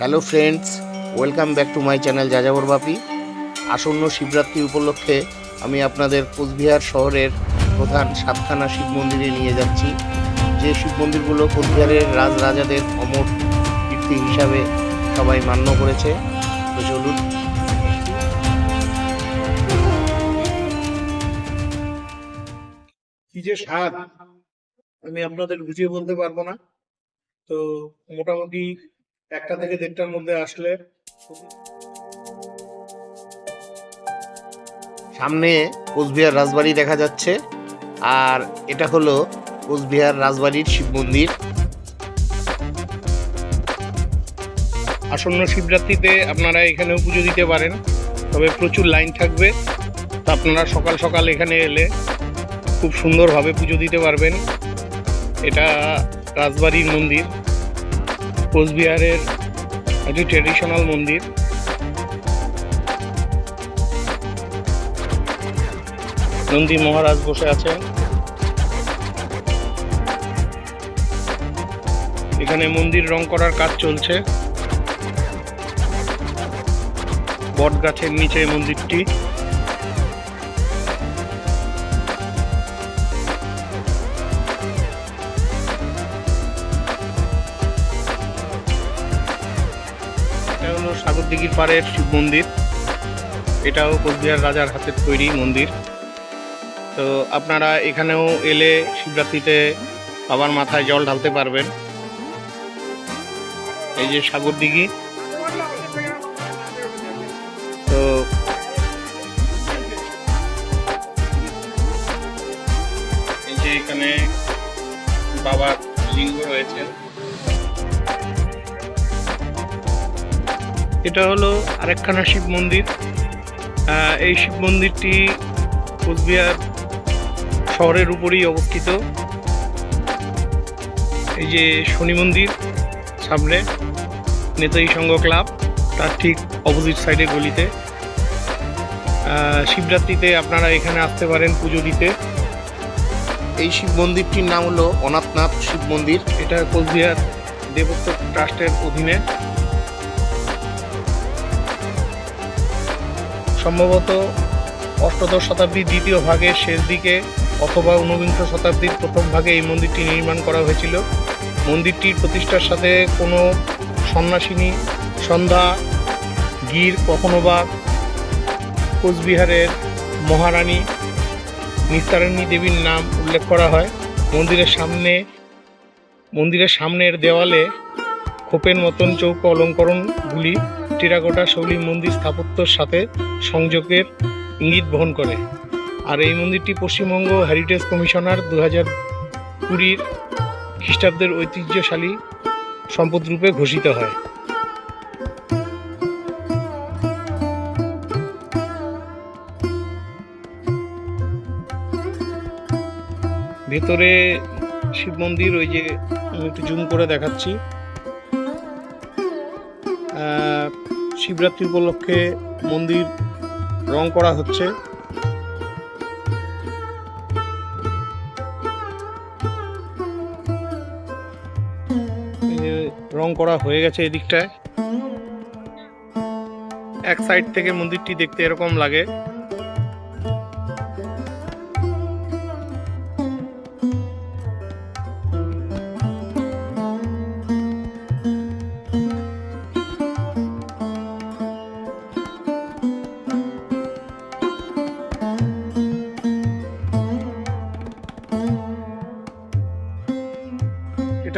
Hello friends, welcome back to my channel Jajabor Bapi. আসন্ন শিবরাত্রি উপলক্ষে আমি আপনাদের কোচবিহার শহরের প্রধান সাতখানা শিব মন্দিরে নিয়ে যাচ্ছি। যে শিব মন্দিরগুলো কোচবিহারের রাজরাজাদের অমর কীর্তি হিসাবে সবাই মান্য করেছে। তো চলুন। কি যে স্বাদ, আমি আপনাদের বুঝিয়ে বলতে পারব না। তো মোটামুটি একটা থেকে দেড়টার মধ্যে আসলে সামনে কোচবিহার রাজবাড়ি দেখা যাচ্ছে আর এটা হলো কোচবিহার রাজবাড়ির শিব মন্দির। আসন্ন শিবরাত্রিতে আপনারা এখানেও পুজো দিতে পারেন তবে প্রচুর লাইন থাকবে। তো আপনারা সকাল সকাল এখানে এলে খুব সুন্দরভাবে পুজো দিতে পারবেন। এটা রাজবাড়ির মন্দির। কোচবিহারের একটি ট্রেডিশনাল মন্দির। নন্দী মহারাজ বসে আছেন। এখানে মন্দির রং করার কাজ চলছে। বট গাছের নিচে মন্দিরটি। সাগরদিঘির পাড়ের শিব মন্দির। এটাও কোচবিহার রাজার হাতের তৈরি মন্দির। তো আপনারা এখানেও এলে শিবরাত্রিতে বাবার মাথায় জল ঢালতে পারবেন। এই যে সাগরদিঘি তো এই যে এখানে বাবার লিঙ্গ রয়েছে। এটা হলো আরেকখানা শিব মন্দির। এই শিব মন্দিরটি কোচবিহার শহরের উপরেই অবস্থিত। এই যে শনি মন্দির সামনে নেতাজি সংঘ ক্লাব তার ঠিক অপোজিট সাইডে গলিতে। শিবরাত্রিতে আপনারা এখানে আসতে পারেন পুজো দিতে। এই শিব মন্দিরটির নাম হলো অনাথনাথ শিব মন্দির। এটা কোচবিহার দেবত্ব ট্রাস্টের অধীনে। সম্ভবত অষ্টাদশ শতাব্দীর দ্বিতীয় ভাগের শেষ দিকে অথবা ঊনবিংশ শতাব্দীর প্রথম ভাগে এই মন্দিরটি নির্মাণ করা হয়েছিল। মন্দিরটির প্রতিষ্ঠার সাথে কোনো সন্ন্যাসিনী, সন্ধ্যা, গির, কখনো বা কোচবিহারের মহারানী নিস্তারিণী দেবীর নাম উল্লেখ করা হয়। মন্দিরের সামনে, মন্দিরের সামনের দেওয়ালে খোপের মতন চৌকো অলঙ্করণগুলি টেরাকোটা শৈলী মন্দির স্থাপত্যর সাথে সংযোগের ইঙ্গিত বহন করে। আর এই মন্দিরটি পশ্চিমবঙ্গ হেরিটেজ কমিশনার দু হাজার কুড়ির খ্রিস্টাব্দের ঐতিহ্যশালী সম্পদ রূপে ঘোষিত হয়। ভেতরে শিব মন্দির, ওই যে একটু জুম করে দেখাচ্ছি। শিবরাত্রি উপলক্ষে মন্দির রং করা হচ্ছে। রং করা হয়ে গেছে এদিকটায়। এক সাইড থেকে মন্দিরটি দেখতে এরকম লাগে।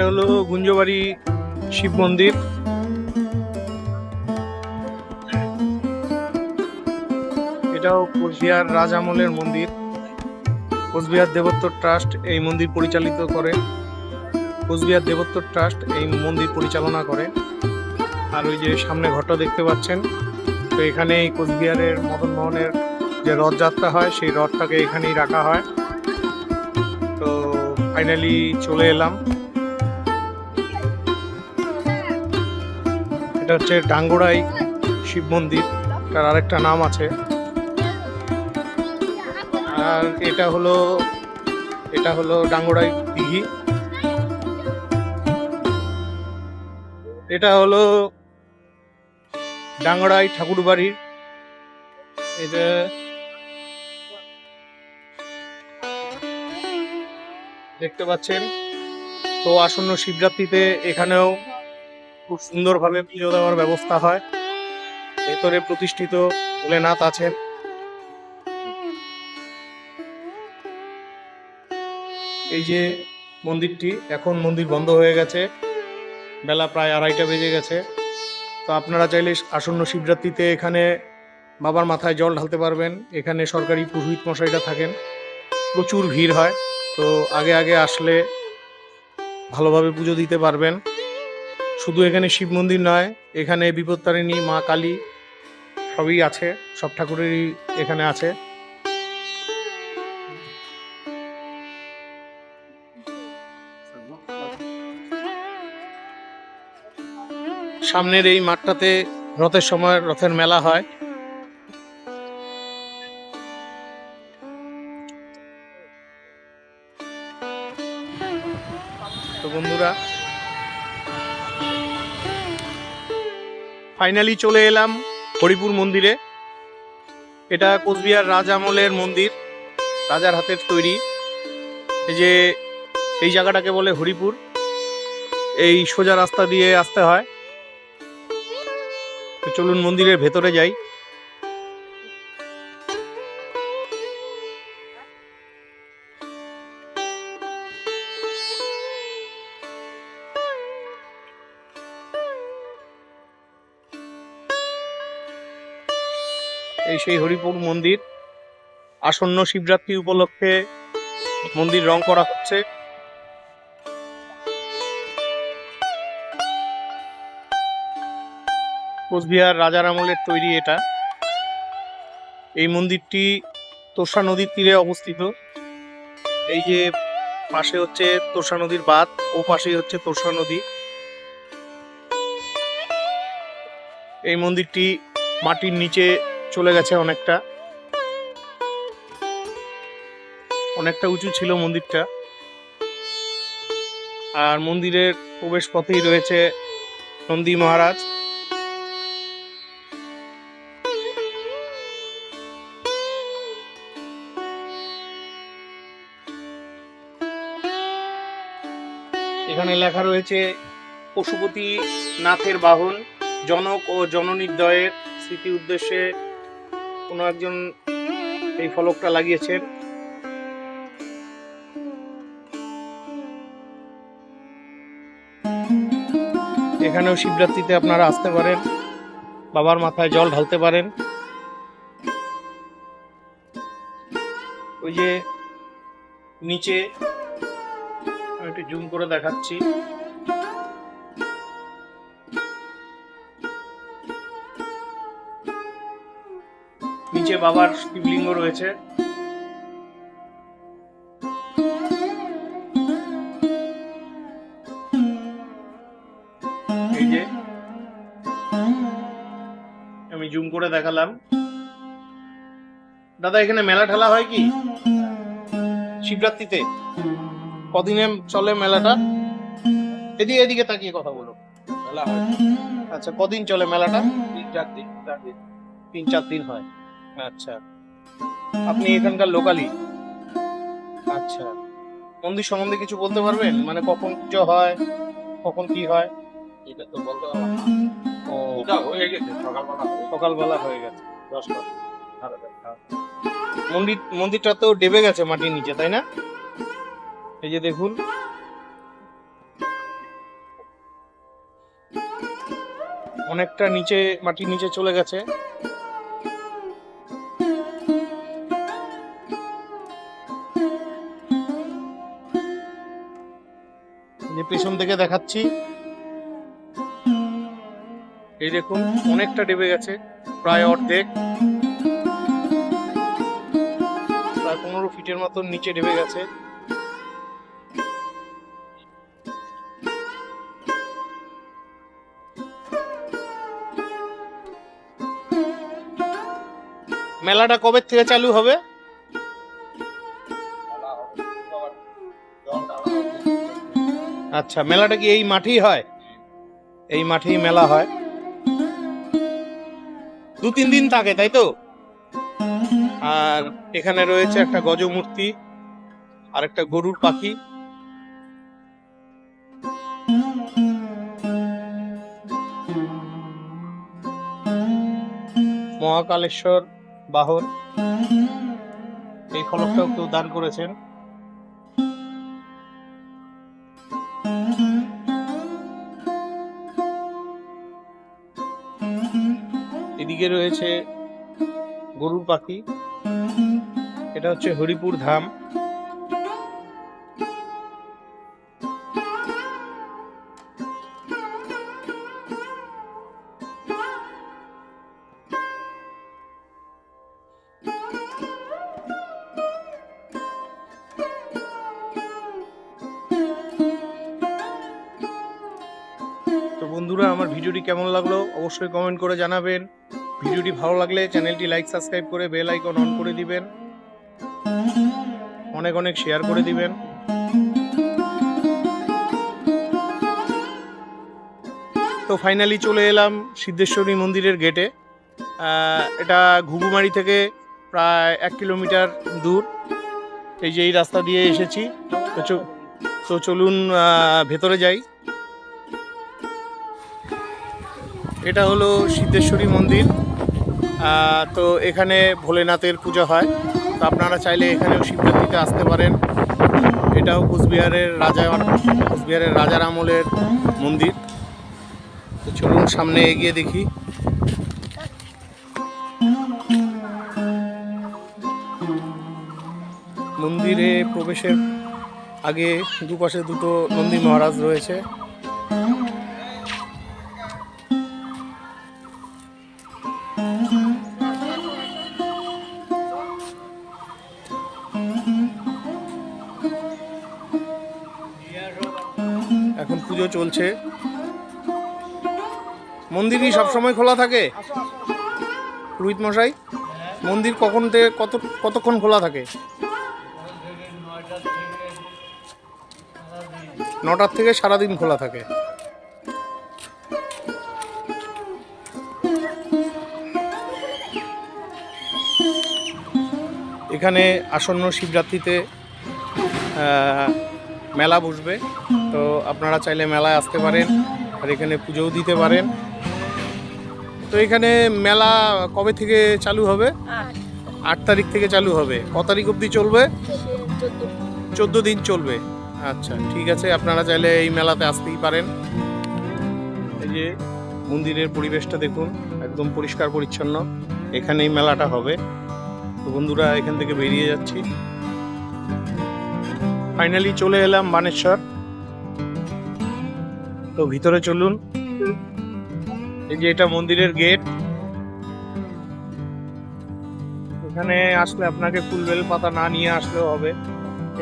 হলো গুঞ্জবাড়ি শিব মন্দির। এটাও কোচবিহার রাজ আমলের মন্দির। কোচবিহার দেবত্ব ট্রাস্ট এই মন্দির পরিচালিত করে। কোচবিহার দেবত্ব ট্রাস্ট এই মন্দির পরিচালনা করে। আর ওই যে সামনে ঘরটা দেখতে পাচ্ছেন, তো এখানে এই কোচবিহারের মদন মোহনের যে রথযাত্রা হয়, সেই রথটাকে এখানেই রাখা হয়। তো ফাইনালি চলে এলাম। এটা হচ্ছে ডাঙ্গোড়াই শিব মন্দির। তার আরেকটা নাম আছে। আর এটা হলো এটা হলো ডাঙ্গোড়াই দিঘি। এটা হলো ডাঙ্গড়াই ঠাকুর বাড়ির এটা দেখতে পাচ্ছেন। তো আসন্ন শিবরাত্রিতে এখানেও খুব সুন্দরভাবে পুজো দেওয়ার ব্যবস্থা হয়। ভেতরে প্রতিষ্ঠিত ভোলেনাথ আছেন। এই যে মন্দিরটি, এখন মন্দির বন্ধ হয়ে গেছে। বেলা প্রায় আড়াইটা বেজে গেছে। তো আপনারা চাইলে আসন্ন শিবরাত্রিতে এখানে বাবার মাথায় জল ঢালতে পারবেন। এখানে সরকারি পুরোহিত মশাইটা থাকেন। প্রচুর ভিড় হয়। তো আগে আগে আসলে ভালোভাবে পুজো দিতে পারবেন। শুধু এখানে শিব মন্দির নয়, এখানে বিপত্তারিণী, মা কালী সবই আছে, সব ঠাকুরেরই এখানে আছে। সামনের এই মাঠটাতে রথের সময়, রথের মেলা হয়। ফাইনালি চলে এলাম হরিপুর মন্দিরে। এটা কোচবিহার রাজ আমলের মন্দির, রাজার হাতের তৈরি। এই যে এই জায়গাটাকে বলে হরিপুর। এই সোজা রাস্তা দিয়ে আসতে হয়। চলুন মন্দিরের ভেতরে যাই। এই সেই হরিপুর মন্দির। আসন্ন শিবরাত্রি উপলক্ষে মন্দির রং করা হচ্ছে। কোচবিহার রাজার আমলের তৈরি এটা। এই মন্দিরটি তোষা নদীর তীরে অবস্থিত। এই যে পাশে হচ্ছে তোষা নদীর বাঁধ, ও পাশেই হচ্ছে তোষা নদী। এই মন্দিরটি মাটির নিচে চলে গেছে অনেকটা। অনেকটা উঁচু ছিল মন্দিরটা। আর মন্দিরের প্রবেশ পথেই রয়েছে নন্দী মহারাজ। এখানে লেখা রয়েছে, পশুপতি নাথের বাহন, জনক ও জননির্দয়ের স্মৃতি উদ্দেশ্যে কোনো একজন এই ফলকটা লাগিয়েছেন এখানেও শিবরাত্রিতে আপনারা আসতে পারেন, বাবার মাথায় জল ঢালতে পারেন। ওই যে নিচে একটু জুম করে দেখাচ্ছি। নিচে বাবার শিবলিঙ্গ রয়েছে। এই যে আমি জুম করে দেখালাম। দাদা এখানে মেলা ঠেলা হয় কি? শিবরাত্রিতে। কদিনে চলে মেলাটা? এদিকে এদিকে তাকিয়ে কথা বলো। মেলা হয়। আচ্ছা কদিন চলে মেলাটা? তিন চার দিন চার দিন। তিন চার দিন হয়। আচ্ছা। আপনি এখানকার লোকালি? আচ্ছা। মন্দির সম্বন্ধে কিছু বলতে পারবেন? মানে কখন পুজো হয়? কখন কি হয়? এটা তো বলতে পারব না। ও। ওটা হয়ে গেছে সকালবেলা হয়ে গেছে। সকালবেলা হয়ে গেছে। দশটা সাড়ে দশটা। মন্দির মন্দিরটা তো ডেবে গেছে মাটির নিচে তাই না? এই যে দেখুন। অনেকটা নিচে মাটির নিচে চলে গেছে। পেছন থেকে দেখাচ্ছি। এই দেখুন, অনেকটা ডেবে গেছে, প্রায় অর্ধেক। প্রায় পনেরো ফিটের মতন নিচে ডেবে গেছে। মেলাটা কবে থেকে চালু হবে? আচ্ছা মেলাটা কি এই মাঠেই হয়? এই মাঠেই মেলা হয়? দু তিন দিন থাকে, তাই তো? আর এখানে রয়েছে একটা গজমূর্তি আর একটা গরুর পাখি। মহাকালেশ্বর বাহন এই ফলকটাও কেউ দান করেছেন। এদিকে রয়েছে গরুর পাখি। এটা হচ্ছে হরিপুর ধাম। বন্ধুরা, আমার ভিডিওটি কেমন লাগল? অবশ্যই কমেন্ট করে জানাবেন। ভিডিওটি ভালো লাগলে চ্যানেলটি লাইক, সাবস্ক্রাইব করে বেল আইকন অন করে দিবেন। অনেক অনেক শেয়ার করে দিবেন। তো ফাইনালি চলে এলাম সিদ্ধেশ্বরী মন্দিরের গেটে। এটা ঘুঘুমারি থেকে প্রায় এক কিলোমিটার দূর। এই যে এই রাস্তা দিয়ে এসেছি। তো চলুন ভেতরে যাই। এটা হলো সিদ্ধেশ্বরী মন্দির। তো এখানে ভোলেনাথের পুজো হয়। তো আপনারা চাইলে এখানেও শিবরাত্রিতে আসতে পারেন। এটাও কুচবিহারের রাজা কোচবিহারের রাজার আমলের মন্দির। তো চলুন সামনে এগিয়ে দেখি। মন্দিরে প্রবেশের আগে দুপাশে দুটো নন্দী মহারাজ রয়েছে। পুজো চলছে। মন্দির কি সবসময় খোলা থাকে? পুরোহিত মশাই মন্দির কখন থেকে কত, কতক্ষণ খোলা থাকে? নটার থেকে সারাদিন খোলা থাকে। এখানে আসন্ন শিবরাত্রিতে মেলা বসবে। তো আপনারা চাইলে মেলায় আসতে পারেন আর এখানে পুজোও দিতে পারেন। তো এখানে মেলা কবে থেকে চালু হবে? আট তারিখ থেকে চালু হবে। ক তারিখ অবধি চলবে? চোদ্দ দিন চলবে। আচ্ছা ঠিক আছে। আপনারা চাইলে এই মেলাতে আসতেই পারেন। এই যে মন্দিরের পরিবেশটা দেখুন, একদম পরিষ্কার পরিচ্ছন্ন। এখানেই মেলাটা হবে। তো বন্ধুরা, এখান থেকে বেরিয়ে যাচ্ছি। ফাইনালি চলে এলাম বানেশ্বর। তো ভিতরে চলুন। এই যে এটা মন্দিরের গেট এখানে আসলে আপনাকে ফুল বেল পাতা না নিয়ে আসলেও হবে।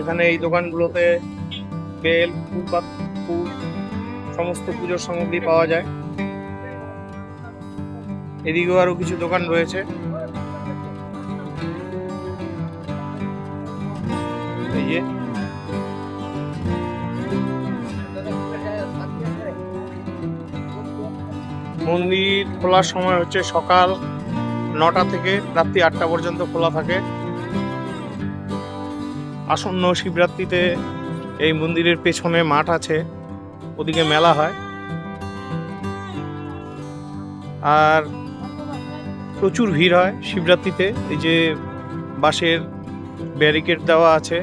এখানে এই দোকানগুলোতে বেল ফুল ফুল, সমস্ত পুজোর সামগ্রী পাওয়া যায়। এদিকেও আরও কিছু দোকান রয়েছে। মন্দির খোলার সময় হচ্ছে সকাল নটা থেকে রাত্রি আটটা পর্যন্ত খোলা থাকে। আসন্ন শিবরাত্রিতে এই মন্দিরের পেছনে মাঠ আছে, ওদিকে মেলা হয়। আর প্রচুর ভিড় হয় শিবরাত্রিতে, এই যে বাঁশের ব্যারিকেড দেওয়া আছে।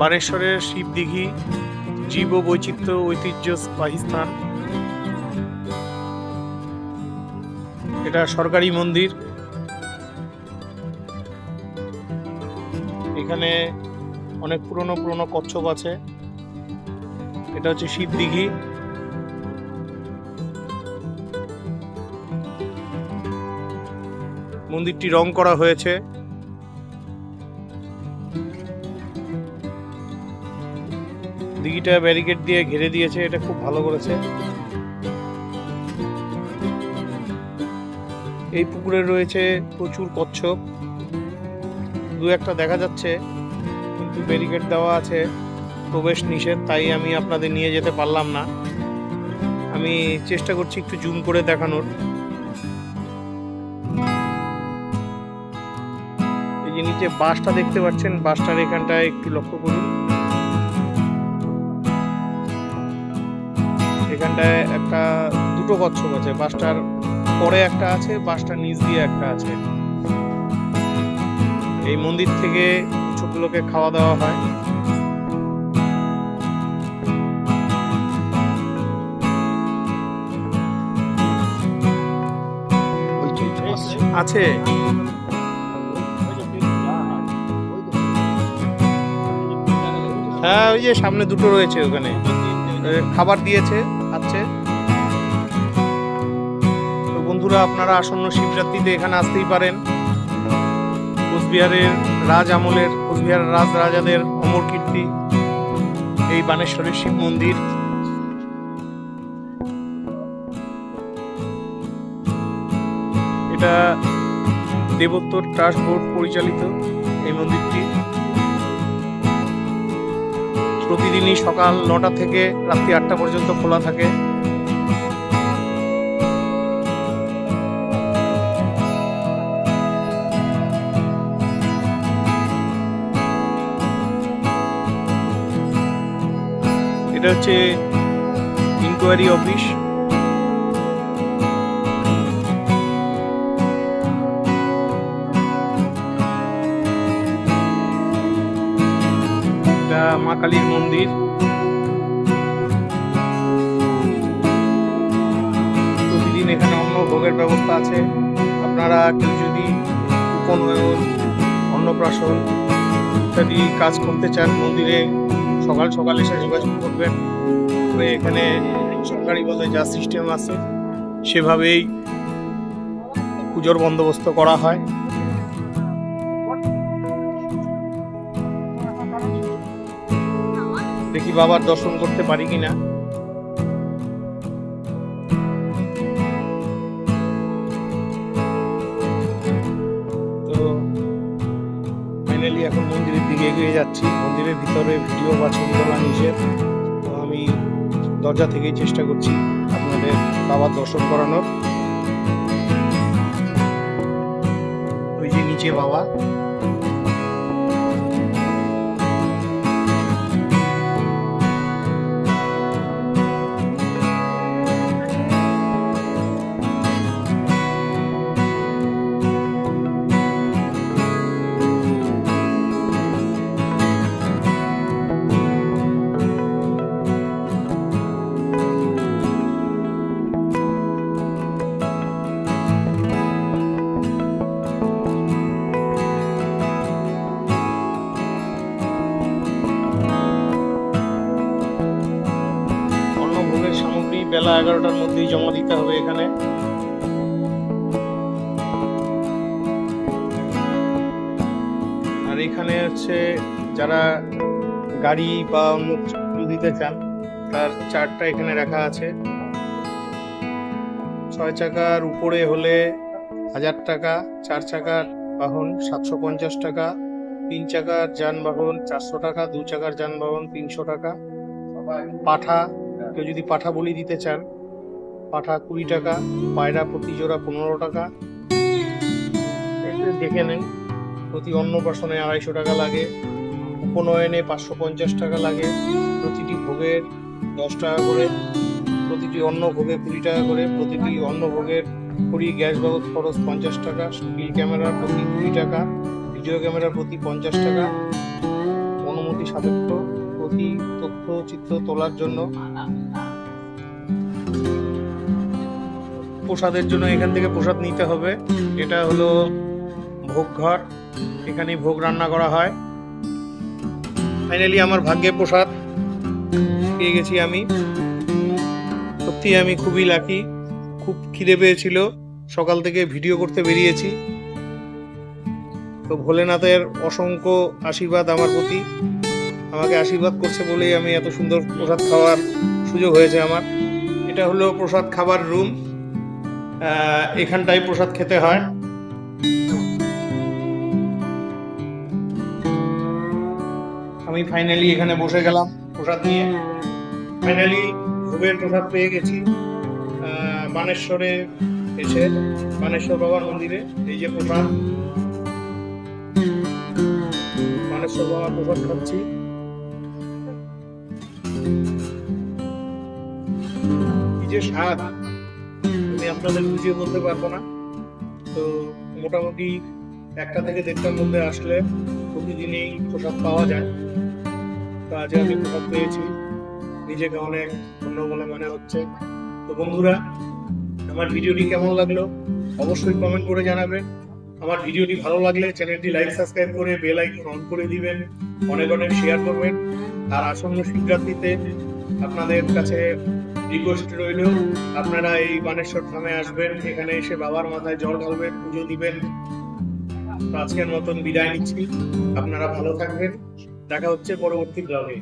বানেশ্বরের শিবদিঘি জীব বৈচিত্র্য ঐতিহ্য স্থান এটা সরকারি মন্দির। এখানে অনেক পুরনো পুরনো কচ্ছপ আছে। এটা হচ্ছে শিবদিঘি। মন্দিরটি রং করা হয়েছে। দিঘিটা ব্যারিকেড দিয়ে ঘিরে দিয়েছে, এটা খুব ভালো করেছে। এই পুকুরে রয়েছে প্রচুর কচ্ছপ। দু একটা দেখা যাচ্ছে, কিন্তু ব্যারিকেড দেওয়া আছে, প্রবেশ নিষেধ, তাই আমি আপনাদের নিয়ে যেতে পারলাম না। আমি চেষ্টা করছি একটু জুম করে দেখানোর। এই যে নিচে বাসটা দেখতে পাচ্ছেন, বাসটার এখানটায় একটু লক্ষ্য করুন। এখানটায় একটা দুটো কচ্ছপ আছে। বাসটার পরে একটা আছে বাসটার নিচ দিয়ে একটা আছে। এই মন্দির থেকে ছোটগুলোকে খাওয়া দাওয়া হয়। আছে। হ্যাঁ ওই যে সামনে দুটো রয়েছে ওখানে। খাবার দিয়েছে আছে তো বন্ধুরা, আপনারা আসন্ন শিবরাত্রিতে এখানে আসতেই পারেন। কোচবিহারের রাজ আমলের কোচবিহার রাজ রাজাদের অমর কীর্তি, এই বানেশ্বরের শিব মন্দির। এটা দেবোত্তর ট্রাস্ট বোর্ড পরিচালিত। এই মন্দিরটি প্রতিদিনই সকাল নটা থেকে রাত্রি আটটা পর্যন্ত খোলা থাকে। এটা হচ্ছে ইনকোয়ারি অফিস মা কালীর মন্দির। প্রতিদিন এখানে অন্ন ভোগের ব্যবস্থা আছে। আপনারা কেউ যদি উপনয়ন, অন্নপ্রাশন ইত্যাদি কাজ করতে চান মন্দিরে, সকাল সকাল এসে যোগাযোগ করবেন। তবে এখানে সরকারি বলে যা সিস্টেম আছে, সেভাবেই পুজোর বন্দোবস্ত করা হয়। দেখি বাবার দর্শন করতে পারি কিনা। তো ফাইনালি এখন মন্দিরের দিকে এগিয়ে যাচ্ছি। মন্দিরের ভিতরে ভিডিও বা ছবি তোলা নিষেধ। তো আমি দরজা থেকেই চেষ্টা করছি আপনাদের বাবার দর্শন করানোর। ওই যে নিচে বাবা। যারা গাড়ি বা অন্য কিছু দিতে চান, তার চারটা এখানে রাখা আছে। ছয় চাকার উপরে হলে হাজার টাকা, চার চাকার বাহন সাতশো পঞ্চাশ টাকা, তিন চাকার যানবাহন চারশো টাকা, দু চাকার যানবাহন তিনশো টাকা। পাঠা, কেউ যদি পাঠা বলি দিতে চান, পাঠা কুড়ি টাকা, পায়রা প্রতি জোড়া পনেরো টাকা। দেখে নেন। প্রতি অন্নপ্রাশনে আড়াইশো টাকা লাগে, উপনয়নে পাঁচশো পঞ্চাশ টাকা লাগে, প্রতিটি ভোগের দশ টাকা করে, প্রতিটি অন্ন ভোগে কুড়ি টাকা করে, প্রতিটি অন্ন ভোগের কুড়ি গ্যাস বাবদ খরচ পঞ্চাশ টাকা স্টিল ক্যামেরা প্রতি কুড়ি টাকা, ভিডিও ক্যামেরা প্রতি পঞ্চাশ টাকা, অনুমতি সাপেক্ষ, প্রতি তথ্য চিত্র তোলার জন্য। প্রসাদের জন্য এখান থেকে প্রসাদ নিতে হবে। এটা হলো ভোগ ঘর এখানে ভোগ রান্না করা হয়। ফাইনালি আমার ভাগ্যে প্রসাদ পেয়ে গেছি আমি। সত্যি আমি খুবই লাকি খুব খিদে পেয়েছিল। সকাল থেকে ভিডিও করতে বেরিয়েছি। তো ভোলেনাথের অসংখ্য আশীর্বাদ আমার প্রতি। আমাকে আশীর্বাদ করছে বলেই আমি এত সুন্দর প্রসাদ খাওয়ার সুযোগ হয়েছে আমার। এটা হলো প্রসাদ খাবার রুম এখানটায় প্রসাদ খেতে হয়। আমি ফাইনালি এখানে বসে গেলাম প্রসাদ নিয়ে। ফাইনালি ভোগের প্রসাদ পেয়ে গেছি। বানেশ্বরে এসে বানেশ্বর বাবার মন্দিরে এই যে প্রসাদ। বানেশ্বর বাবার প্রসাদ খাচ্ছি। কি যে স্বাদ আমি আপনাদের বুঝিয়ে বলতে পারব না। তো মোটামুটি একটা থেকে দেড়টার মধ্যে আসলে প্রতিদিনই প্রসাদ পাওয়া যায়। আজ আমি প্রসাদ পেয়েছি। নিজেকে অনেক ধন্য বলে মনে হচ্ছে। তো বন্ধুরা, আমার ভিডিওটি কেমন লাগল? অবশ্যই কমেন্ট করে জানাবেন। আমার ভিডিওটি ভালো লাগলে চ্যানেলটি লাইক সাবস্ক্রাইব করে বেল আইকন অন করে দিবেন। অনেক অনেক শেয়ার করবেন। আর আসন্ন শিবরাত্রিতে আপনাদের কাছে রিকোয়েস্ট রইল, আপনারা এই বানেশ্বর ধামে আসবেন। এখানে এসে বাবার মাথায় জল ঢালবেন, পুজো দিবেন। আজকের মতন বিদায় নিচ্ছি। আপনারা ভালো থাকবেন। দেখা হচ্ছে পরবর্তী ব্লগে